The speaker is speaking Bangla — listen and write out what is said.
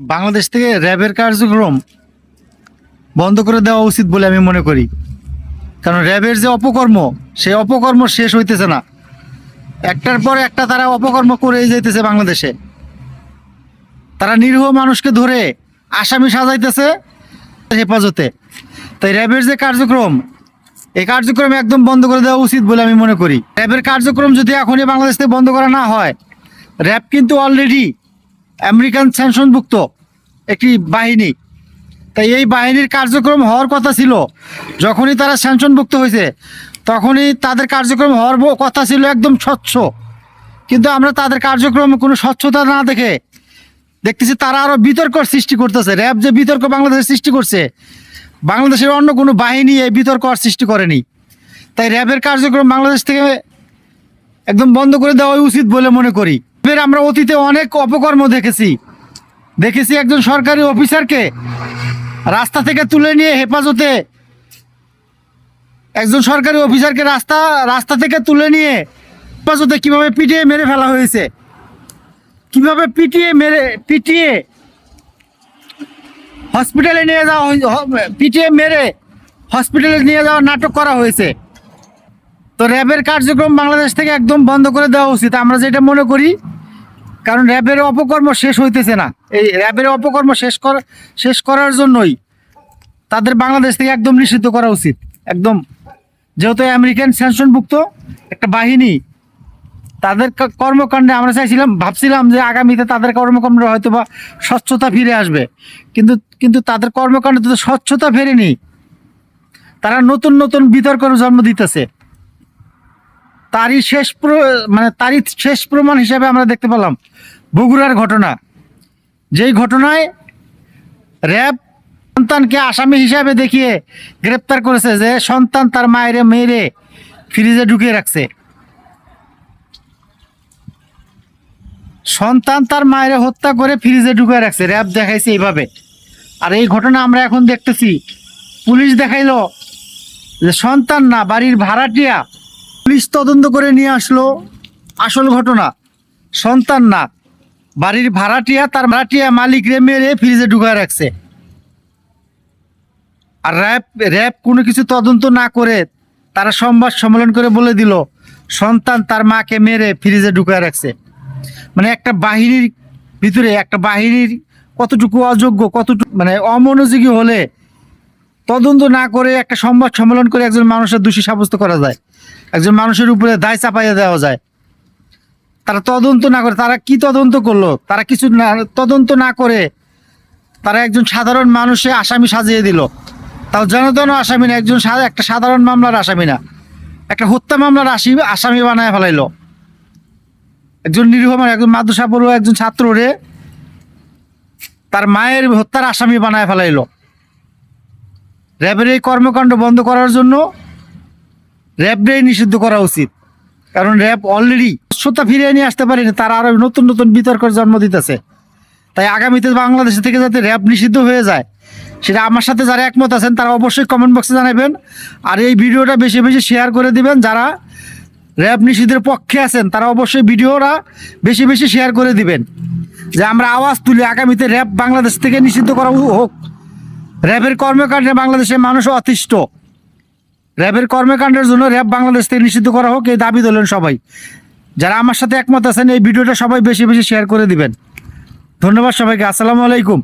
বাংলাদেশ থেকে র্যাবের কার্যক্রম বন্ধ করে দেওয়া উচিত বলে আমি মনে করি। কারণ র্যাবের যে অপকর্ম, সেই অপকর্ম শেষ হইতেছে না। একটার পর একটা তারা অপকর্ম করেই যাইতেছে বাংলাদেশে। তারা নিরীহ মানুষকে ধরে আসামি সাজাইতেছে হেফাজতে। তাই র্যাবের যে কার্যক্রম, এই কার্যক্রম একদম বন্ধ করে দেওয়া উচিত বলে আমি মনে করি। র্যাবের কার্যক্রম যদি এখনই বাংলাদেশ থেকে বন্ধ করা না হয়, র্যাব কিন্তু অলরেডি আমেরিকান স্যাংশনভুক্ত একটি বাহিনী। তাই এই বাহিনীর কার্যক্রম হওয়ার কথা ছিল। যখনই তারা স্যাংশনভুক্ত হয়েছে, তখনই তাদের কার্যক্রম হওয়ার কথা ছিল একদম স্বচ্ছ। কিন্তু আমরা তাদের কার্যক্রমে কোনো স্বচ্ছতা না দেখে দেখতেছি তারা আরও বিতর্ক সৃষ্টি করতেছে। র্যাব যে বিতর্ক বাংলাদেশে সৃষ্টি করছে, বাংলাদেশের অন্য কোনো বাহিনী এই বিতর্ক আর সৃষ্টি করেনি। তাই র্যাবের কার্যক্রম বাংলাদেশ থেকে একদম বন্ধ করে দেওয়া উচিত বলে মনে করি। এর আমরা অতীতে অনেক অপকর্ম দেখেছি। দেখেছি একজন সরকারি অফিসারকে রাস্তা থেকে তুলে নিয়ে হেফাজতে একজন সরকারি অফিসারকে রাস্তা রাস্তা থেকে তুলে নিয়ে হেফাজতে কীভাবে পিটিয়ে মেরে ফেলা হয়েছে? কীভাবে পিটিয়ে মেরে, পিটিয়ে হসপিটালে নিয়ে যাওয়া পিটিয়ে মেরে হসপিটালে নিয়ে যাওয়ার নাটক করা হয়েছে। তো র্যাবের কার্যক্রম বাংলাদেশ থেকে একদম বন্ধ করে দেওয়া উচিত। আমরা যেটা মনে করি কারণ র্যাবের অপকর্ম শেষ হইতেছে না। এই র্যাবের অপকর্ম শেষ কর, শেষ করার জন্যই তাদের বাংলাদেশ থেকে একদম নিষিদ্ধ করা উচিত। একদম। যেহেতু আমেরিকান স্যাংশনভুক্ত একটা বাহিনী, তাদের কর্মকাণ্ডে আমরা চাইছিলাম, ভাবছিলাম যে আগামীতে তাদের কর্মকাণ্ডে হয়তো বা স্বচ্ছতা ফিরে আসবে। কিন্তু কিন্তু তাদের কর্মকাণ্ডে তো স্বচ্ছতা ফেরেনি। তারা নতুন নতুন বিতর্কের জন্ম দিতেছে। তারই শেষ মানে তারই শেষ প্রমাণ হিসাবে আমরা দেখতে পেলাম বগুড়ার ঘটনা। যেই ঘটনায় র্যাব সন্তানকে আসামি হিসাবে দেখিয়ে গ্রেপ্তার করেছে যে সন্তান তার মায়ের মেয়েরে ফ্রিজে ঢুকিয়ে রাখছে। সন্তান তার মায়ের হত্যা করে ফ্রিজে ঢুকিয়ে রাখছে, র্যাব দেখাইছে এইভাবে। আর এই ঘটনা আমরা এখন দেখতেছি। পুলিশ দেখাইলো যে সন্তান না, বাড়ির ভাড়াটিয়া পুলিশ তদন্ত করে নিয়ে আসলো। আসল ঘটনা, সন্তান না। বাড়ির ভাড়াটিয়া, তার ভাড়াটিয়া মালিক রে মেরে ফ্রিজে ঢুকায় রাখছে। আর র্যাব র্যাব কোনো কিছু তদন্ত না করে তারা সংবাদ সম্মেলন করে বলে দিল, সন্তান তার মাকে মেরে ফ্রিজে ঢুকায় রাখছে। মানে একটা বাহিনীর ভিতরে, একটা বাহিনীর কতটুকু অযোগ্য, কতটুকু মানে অমনোযোগী হলে তদন্ত না করে একটা সংবাদ সম্মেলন করে একজন মানুষের দোষী সাব্যস্ত করা যায়। একজন মানুষের উপরে দায় চাপাইয়া দেওয়া যায়। তারা তদন্ত না করে, তারা কি তদন্ত করল? তারা কিছু না, তদন্ত না করে তারা একজন সাধারণ মানুষে আসামি সাজিয়ে দিল। তাও জনতন আসামি না, একজন একটা সাধারণ মামলার আসামি না। একটা হত্যা মামলার আসামি আসামি বানায় ফেলাইলো। একজন নিরীহ একজন মাদ্রাসা পড়ুয়া, একজন ছাত্র রে তার মায়ের হত্যার আসামি বানায় ফেলাইলো। র্যাবের এই কর্মকাণ্ড বন্ধ করার জন্য র্যাবটাই নিষিদ্ধ করা উচিত। কারণ র্যাব অলরেডি স্বচ্ছতা ফিরিয়ে নিয়ে আসতে পারেনি, তারা আরও নতুন নতুন বিতর্কের জন্ম দিতেছে। তাই আগামীতে বাংলাদেশ থেকে যাতে র্যাব নিষিদ্ধ হয়ে যায়, সেটা আমার সাথে যারা একমত আছেন, তারা অবশ্যই কমেন্ট বক্সে জানাবেন। আর এই ভিডিওটা বেশি বেশি শেয়ার করে দিবেন, যারা র্যাব নিষিদ্ধের পক্ষে আছেন, তারা অবশ্যই ভিডিওটা বেশি বেশি শেয়ার করে দিবেন। যে আমরা আওয়াজ তুলি, আগামীতে র্যাব বাংলাদেশ থেকে নিষিদ্ধ করা হোক। র্যাবের কর্মকাণ্ডে বাংলাদেশের মানুষ অতিষ্ঠ। র্যাবের কর্মকাণ্ডের জন্য র্যাব বাংলাদেশ থেকে নিষিদ্ধ করা হোক, এই দাবি তোলেন সবাই। যারা আমার সাথে একমত আছেন, এই ভিডিওটা সবাই বেশি বেশি শেয়ার করে দিবেন। ধন্যবাদ সবাইকে, আসসালামু আলাইকুম।